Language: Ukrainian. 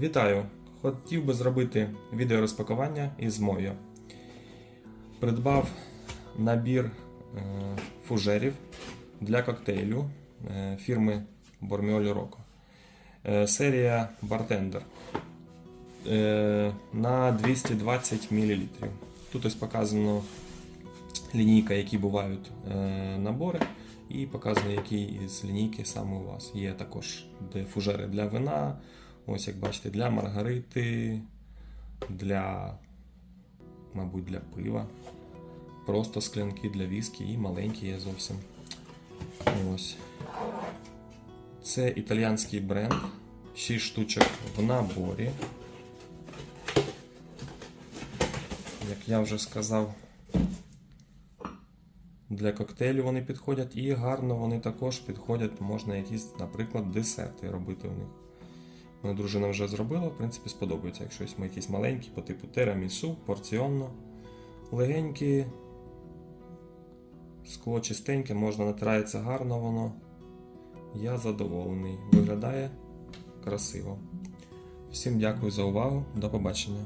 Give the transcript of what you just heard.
Вітаю! Хотів би зробити відеорозпакування із Мов'я. Придбав набір е, фужерів для коктейлю е, фірми Bormioli Rocco. Е, Серія е, на 220 мл. Тут ось показано лінійка, які бувають набори, і показано, які із лінійки саме у вас. Є також де фужери для вина, ось як бачите, для маргарити, для, мабуть, для пива. Просто склянки для віскі і маленькі є зовсім. Ось. Це італіянський бренд. 6 штучок в наборі. Як я вже сказав, для коктейлю вони підходять і гарно вони також підходять, можна якісь, наприклад, десерти робити у них. Моя дружина вже зробила, в принципі, сподобається. Якщо ми якісь маленькі по типу терамісу, порціонно, легенькі, скло чистеньке, можна натирається гарно воно. Я задоволений. Виглядає красиво. Всім дякую за увагу. До побачення.